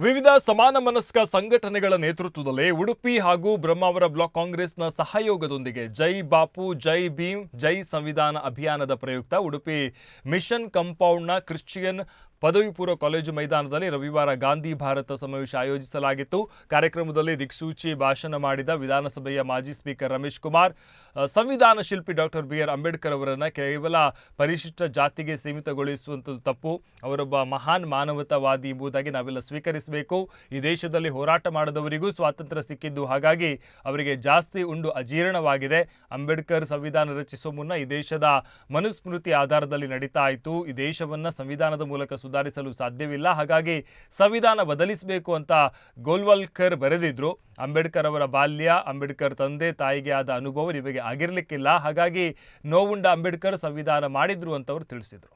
ವಿವಿಧ ಸಮಾನ ಮನಸ್ಕ ಸಂಘಟನೆಗಳ ನೇತೃತ್ವದಲ್ಲಿ ಉಡುಪಿ ಹಾಗೂ ಬ್ರಹ್ಮಾವರ ಬ್ಲಾಕ್ ಕಾಂಗ್ರೆಸ್ನ ಸಹಯೋಗದೊಂದಿಗೆ ಜೈ ಬಾಪು, ಜೈ ಭೀಮ್, ಜೈ ಸಂವಿಧಾನ ಅಭಿಯಾನದ ಪ್ರಯುಕ್ತ ಉಡುಪಿ ಮಿಷನ್ ಕಂಪೌಂಡ್ನ ಕ್ರಿಶ್ಚಿಯನ್ ಪದವಿ ಪೂರ್ವ ಕಾಲೇಜು ಮೈದಾನದಲ್ಲಿ ರವಿವಾರ ಗಾಂಧಿ ಭಾರತ ಸಮಾವೇಶ ಆಯೋಜಿಸಲಾಗಿತ್ತು. ಕಾರ್ಯಕ್ರಮದಲ್ಲಿ ದಿಕ್ಸೂಚಿ ಭಾಷಣ ಮಾಡಿದ ವಿಧಾನಸಭೆಯ ಮಾಜಿ ಸ್ಪೀಕರ್ ರಮೇಶ್ ಕುಮಾರ್ ಸಂವಿಧಾನ ಶಿಲ್ಪಿ ಡಾಕ್ಟರ್ ಬಿ ಆರ್ ಅಂಬೇಡ್ಕರ್ ಅವರನ್ನು ಕೇವಲ ಪರಿಶಿಷ್ಟ ಜಾತಿಗೆ ಸೀಮಿತಗೊಳಿಸುವಂಥದ್ದು ತಪ್ಪು. ಅವರೊಬ್ಬ ಮಹಾನ್ ಮಾನವತಾವಾದಿ ಎಂಬುದಾಗಿ ನಾವೆಲ್ಲ ಸ್ವೀಕರಿಸಬೇಕು. ಈ ದೇಶದಲ್ಲಿ ಹೋರಾಟ ಮಾಡಿದವರಿಗೂ ಸ್ವಾತಂತ್ರ್ಯ ಸಿಕ್ಕಿದ್ದು ಹಾಗಾಗಿ ಅವರಿಗೆ ಜಾಸ್ತಿ ಉಂಡು ಅಜೀರ್ಣವಾಗಿದೆ. ಅಂಬೇಡ್ಕರ್ ಸಂವಿಧಾನ ರಚಿಸುವ ಮುನ್ನ ಈ ದೇಶದ ಮನುಸ್ಮೃತಿ ಆಧಾರದಲ್ಲಿ ನಡೀತಾ ಇತ್ತು. ಈ ದೇಶವನ್ನು ಸಂವಿಧಾನದ ಮೂಲಕ ಸುಧಾರಿಸಲು ಸಾಧ್ಯವಿಲ್ಲ. ಹಾಗಾಗಿ ಸಂವಿಧಾನ ಬದಲಿಸಬೇಕು ಅಂತ ಗೋಲ್ವಲ್ಕರ್ ಬರೆದಿದ್ರು. ಅಂಬೇಡ್ಕರ್ ಅವರ ಬಾಲ್ಯ, ಅಂಬೇಡ್ಕರ್ ತಂದೆ, ತಾಯಿಗೆ ಆದ ಅನುಭವ ನಿಮಗೆ ಆಗಿರಲಿಕ್ಕಿಲ್ಲ. ಹಾಗಾಗಿ ನೋವುಂಡ ಅಂಬೇಡ್ಕರ್ ಸಂವಿಧಾನ ಮಾಡಿದ್ರು ಅಂತ ಅವರು ತಿಳಿಸಿದರು.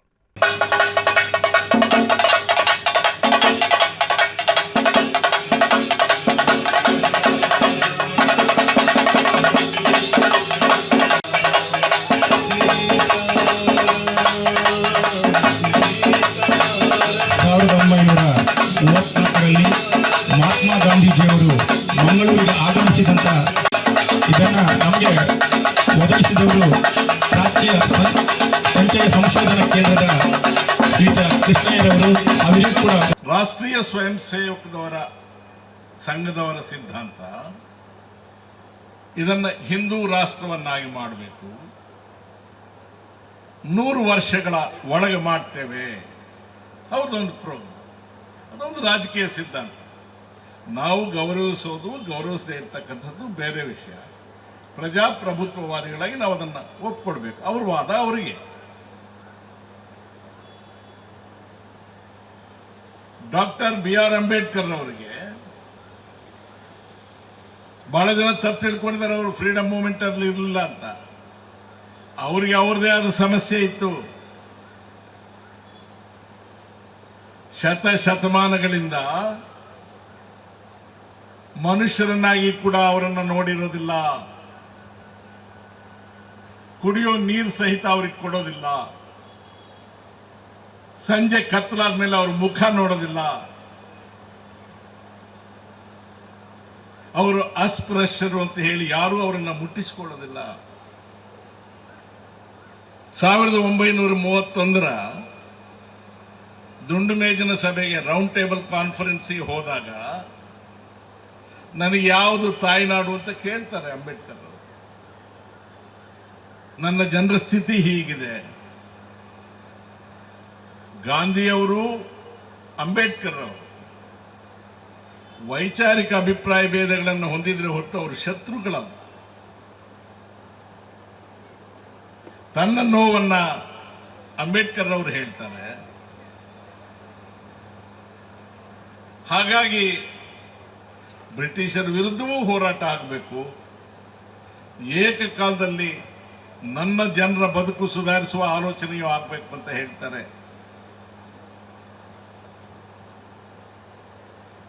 ಸಂಶೋಧನಾ ಕೇಂದ್ರದ ಕೃಷ್ಣಯ್ಯರವರು ಕೂಡ ರಾಷ್ಟ್ರೀಯ ಸ್ವಯಂ ಸೇವಕದವರ ಸಂಘದವರ ಸಿದ್ಧಾಂತ, ಇದನ್ನು ಹಿಂದೂ ರಾಷ್ಟ್ರವನ್ನಾಗಿ ಮಾಡಬೇಕು. ನೂರು ವರ್ಷಗಳ ಒಳಗೆ ಮಾಡ್ತೇವೆ. ಅವ್ರದ್ದೊಂದು ಪ್ರೋಗ್ರಾಮ್. ಅದೊಂದು ರಾಜಕೀಯ ಸಿದ್ಧಾಂತ. ನಾವು ಗೌರವಿಸೋದು, ಗೌರವಿಸದೇ ಇರ್ತಕ್ಕಂಥದ್ದು ಬೇರೆ ವಿಷಯ. ಪ್ರಜಾಪ್ರಭುತ್ವವಾದಿಗಳಾಗಿ ನಾವು ಅದನ್ನು ಒಪ್ಕೊಡ್ಬೇಕು. ಅವ್ರ ವಾದ ಅವರಿಗೆ. ಡಾಕ್ಟರ್ ಬಿ ಆರ್ ಅಂಬೇಡ್ಕರ್ ಅವರಿಗೆ ಬಹಳ ಜನ ತಪ್ಪು ತಿಳ್ಕೊಂಡಿದ್ದಾರೆ, ಅವರು ಫ್ರೀಡಮ್ ಮೂವ್ಮೆಂಟ್ ಅಲ್ಲಿ ಇರಲಿಲ್ಲ ಅಂತ. ಅವ್ರಿಗೆ ಅವ್ರದೇ ಆದ ಸಮಸ್ಯೆ ಇತ್ತು. ಶತ ಶತಮಾನಗಳಿಂದ ಮನುಷ್ಯರನ್ನಾಗಿ ಕೂಡ ಅವರನ್ನು ನೋಡಿರೋದಿಲ್ಲ. ಕುಡಿಯೋ ನೀರು ಸಹಿತ ಅವ್ರಿಗೆ ಕೊಡೋದಿಲ್ಲ. ಸಂಜೆ ಕತ್ತಲಾದ ಮೇಲೆ ಅವ್ರ ಮುಖ ನೋಡೋದಿಲ್ಲ. ಅವರು ಅಸ್ಪೃಶ್ಯರು ಅಂತ ಹೇಳಿ ಯಾರೂ ಅವರನ್ನ ಮುಟ್ಟಿಸಿಕೊಳ್ಳೋದಿಲ್ಲ. ಸಾವಿರದ ಒಂಬೈನೂರ ಮೂವತ್ತೊಂದರ ದುಂಡು ಮೇಜಿನ ಸಭೆಗೆ ರೌಂಡ್ ಟೇಬಲ್ ಕಾನ್ಫರೆನ್ಸಿಗೆ ಹೋದಾಗ ನನಗೆ ಯಾವುದು ತಾಯ್ನಾಡು ಅಂತ ಕೇಳ್ತಾರೆ ಅಂಬೇಡ್ಕರ್. ನನ್ನ ಜನರ ಸ್ಥಿತಿ ಹೀಗಿದೆ. ಗಾಂಧಿಯವರು ಅಂಬೇಡ್ಕರ್ ಅವರು ವೈಚಾರಿಕ ಅಭಿಪ್ರಾಯ ಭೇದಗಳನ್ನು ಹೊಂದಿದ್ರೆ ಹೊರತು ಅವರು ಶತ್ರುಗಳಲ್ಲ. ತನ್ನ ನೋವನ್ನ ಅಂಬೇಡ್ಕರ್ ಅವರು ಹೇಳ್ತಾರೆ. ಹಾಗಾಗಿ ಬ್ರಿಟಿಷರ ವಿರುದ್ಧವೂ ಹೋರಾಟ ಆಗಬೇಕು. ಏಕಕಾಲದಲ್ಲಿ ನನ್ನ ಜನರ ಬದುಕು ಸುಧಾರಿಸುವ ಆಲೋಚನೆಯೂ ಆಗಬೇಕು ಅಂತ ಹೇಳ್ತಾರೆ.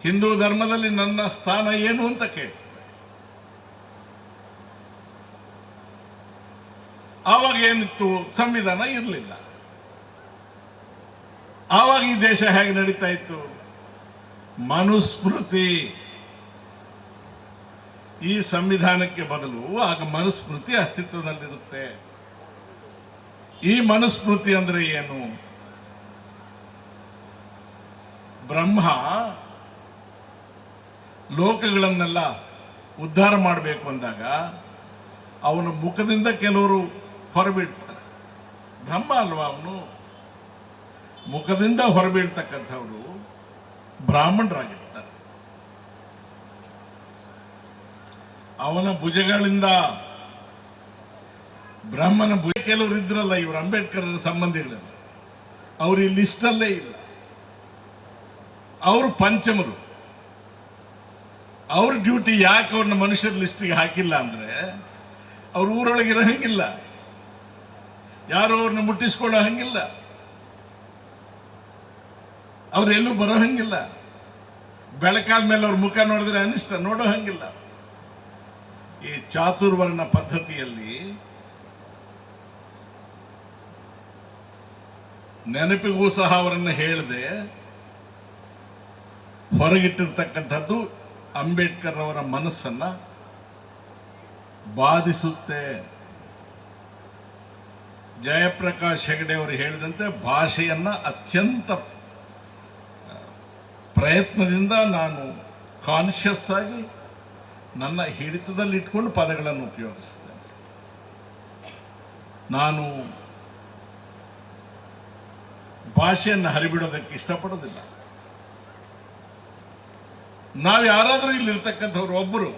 ಹಿಂದೂ ಧರ್ಮದಲ್ಲಿ ನನ್ನ ಸ್ಥಾನ ಏನು ಅಂತ ಕೇಳಿ. ಆವಾಗ ಏನಿತ್ತು? ಸಂವಿಧಾನ ಇರಲಿಲ್ಲ. ಆವಾಗ ಈ ದೇಶ ಹೇಗೆ ನಡೀತಾ ಇತ್ತು? ಮನುಸ್ಮೃತಿ. ಈ ಸಂವಿಧಾನಕ್ಕೆ ಬದಲು ಆಗ ಮನುಸ್ಮೃತಿ ಅಸ್ತಿತ್ವದಲ್ಲಿರುತ್ತೆ. ಈ ಮನುಸ್ಮೃತಿ ಅಂದ್ರೆ ಏನು? ಬ್ರಹ್ಮ ಲೋಕಗಳನ್ನೆಲ್ಲ ಉದ್ಧಾರ ಮಾಡಬೇಕು ಅಂದಾಗ ಅವನ ಮುಖದಿಂದ ಕೆಲವರು ಹೊರಬೀಳ್ತಾರೆ. ಬ್ರಹ್ಮ ಅಲ್ವಾ ಅವನು? ಮುಖದಿಂದ ಹೊರಬೀಳ್ತಕ್ಕಂಥವರು ಬ್ರಾಹ್ಮಣರಾಗಿರ್ತಾರೆ. ಅವನ ಭುಜಗಳಿಂದ ಬ್ರಹ್ಮನ ಭುಜ ಕೆಲವರು ಇದ್ರಲ್ಲ, ಇವರು ಅಂಬೇಡ್ಕರ್ ಸಂಬಂಧಿಗಳು ಅವರು ಈ ಲಿಸ್ಟಲ್ಲೇ ಇಲ್ಲ. ಅವರು ಪಂಚಮರು. ಅವ್ರ ಡ್ಯೂಟಿ ಯಾಕೆ ಅವ್ರನ್ನ ಮನುಷ್ಯರ ಲಿಸ್ಟಿಗೆ ಹಾಕಿಲ್ಲ ಅಂದ್ರೆ ಅವ್ರ ಊರೊಳಗೆ ಹಂಗಿಲ್ಲ ಯಾರು ಅವ್ರನ್ನ ಮುಟ್ಟಿಸ್ಕೊಳ್ಳೋ ಹಂಗಿಲ್ಲ. ಅವ್ರು ಎಲ್ಲೂ ಬರೋ ಹಂಗಿಲ್ಲ. ಬೆಳಕಾದ ಮೇಲೆ ಅವ್ರ ಮುಖ ನೋಡಿದ್ರೆ ಅನಿಷ್ಟ, ನೋಡೋ ಹಂಗಿಲ್ಲ. ಈ ಚಾತುರ್ವರ್ಣ ಪದ್ಧತಿಯಲ್ಲಿ ನೆನಪಿಗೂ ಸಹ ಅವರನ್ನು ಹೇಳದೆ, ಹೊರಗಿಟ್ಟಿರ್ತಕ್ಕಂಥದ್ದು ಅಂಬೇಡ್ಕರ್ ಅವರ ಮನಸ್ಸನ್ನ ಬಾಧಿಸುತ್ತೆ. ಜಯಪ್ರಕಾಶ್ ಹೆಗಡೆ ಅವರು ಹೇಳಿದಂತೆ ಭಾಷೆಯನ್ನ ಅತ್ಯಂತ ಪ್ರಯತ್ನದಿಂದ ನಾನು ಕಾನ್ಷಿಯಸ್ ಆಗಿ ನನ್ನ ಹಿಡಿತದಲ್ಲಿ ಇಟ್ಕೊಂಡು ಪದಗಳನ್ನು ಉಪಯೋಗಿಸ್ತೇನೆ ನಾನು ಭಾಷೆಯನ್ನು ಹರಿಬಿಡೋದಕ್ಕೆ ಇಷ್ಟಪಡೋದಿಲ್ಲ. ನಾವು ಯಾರಾದರೂ ಇಲ್ಲಿರ್ತಕ್ಕಂಥವ್ರು ಒಬ್ಬರು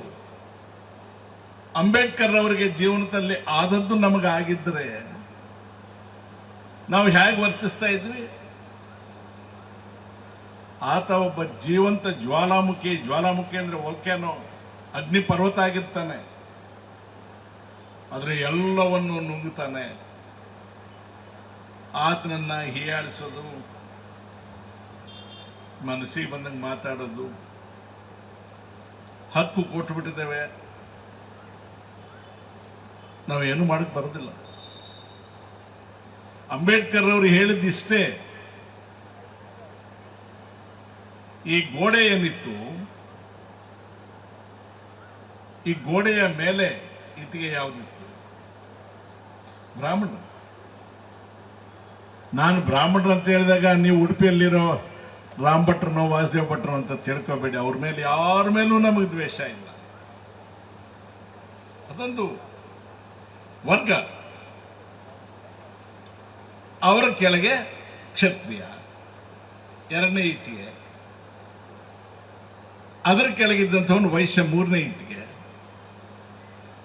ಅಂಬೇಡ್ಕರ್ ಅವರಿಗೆ ಜೀವನದಲ್ಲಿ ಆದದ್ದು ನಮಗಾಗಿದ್ದರೆ ನಾವು ಹೇಗೆ ವರ್ತಿಸ್ತಾ ಇದ್ವಿ? ಆತ ಒಬ್ಬ ಜೀವಂತ ಜ್ವಾಲಾಮುಖಿ ಜ್ವಾಲಾಮುಖಿ ಅಂದರೆ ವೋಲ್ಕ್ಯಾನೋ ಅಗ್ನಿ ಪರ್ವತ ಆಗಿರ್ತಾನೆ. ಆದರೆ ಎಲ್ಲವನ್ನು ನುಂಗುತ್ತಾನೆ ಆತನನ್ನ ಹೀಯಾಳಿಸೋದು, ಮನಸ್ಸಿಗೆ ಬಂದಂಗೆ ಮಾತಾಡೋದು ಹಕ್ಕು ಕೊಟ್ಟು ಬಿಟ್ಟಿದ್ದೇವೆ. ನಾವೇನು ಮಾಡಕ್ ಬರೋದಿಲ್ಲ. ಅಂಬೇಡ್ಕರ್ ಅವರು ಹೇಳಿದ್ದಿಷ್ಟೇ. ಈ ಗೋಡೆ ಏನಿತ್ತು ಈ ಗೋಡೆಯ ಮೇಲೆ ಇಟ್ಟಿಗೆ ಯಾವುದಿತ್ತು? ಬ್ರಾಹ್ಮಣ ನಾನು ಬ್ರಾಹ್ಮಣರು ಅಂತ ಹೇಳಿದಾಗ ನೀವು ಉಡುಪಿಯಲ್ಲಿರೋ ರಾಮ್ ಭಟ್ರನೋ ವಾಸುದೇವ್ ಭಟ್ರು ಅಂತ ತಿಳ್ಕೊಬೇಡಿ. ಅವ್ರ ಮೇಲೆ ಯಾರ ಮೇಲೂ ನಮಗೆ ದ್ವೇಷ ಇಲ್ಲ. ಅದೊಂದು ವರ್ಗ. ಅವರ ಕೆಳಗೆ ಕ್ಷತ್ರಿಯ, ಎರಡನೇ ಇಟ್ಟಿಗೆ ಅದರ ಕೆಳಗಿದ್ದಂಥವನು ವೈಶ್ಯ ಮೂರನೇ ಇಟ್ಟಿಗೆ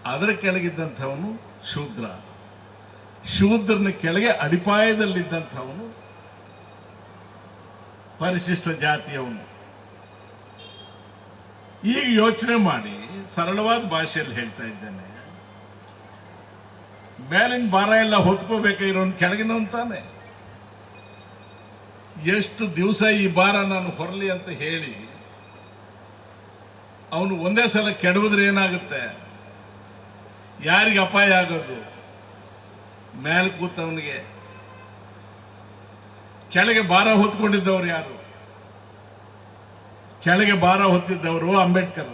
ಅದರ ಕೆಳಗಿದ್ದಂಥವನು ಶೂದ್ರ. ಶೂದ್ರನ ಕೆಳಗೆ ಅಡಿಪಾಯದಲ್ಲಿದ್ದಂಥವನು ಪರಿಶಿಷ್ಟ ಜಾತಿಯವನು ಈಗ ಯೋಚನೆ ಮಾಡಿ, ಸರಳವಾದ ಭಾಷೆಯಲ್ಲಿ ಹೇಳ್ತಾ ಇದ್ದೇನೆ. ಮೇಲಿನ ಭಾರ ಎಲ್ಲ ಹೊತ್ಕೋಬೇಕಾಗಿರೋನು ಕೆಳಗಿನವನು ತಾನೆ? ಎಷ್ಟು ದಿವಸ ಈ ಭಾರ ನಾನು ಹೊರಲಿ ಅಂತ ಹೇಳಿ, ಅವನು ಒಂದೇ ಸಲ ಕೆಡವಿದ್ರೆ ಏನಾಗುತ್ತೆ? ಯಾರಿಗೆ ಅಪಾಯ ಆಗೋದು? ಮೇಲೆ ಕೂತವನಿಗೆ ಕೆಳಗೆ ಭಾರ ಹೊತ್ಕೊಂಡಿದ್ದವ್ರು ಯಾರು? ಕೆಳಗೆ ಭಾರ ಹೊತ್ತಿದ್ದವರು ಅಂಬೇಡ್ಕರ್.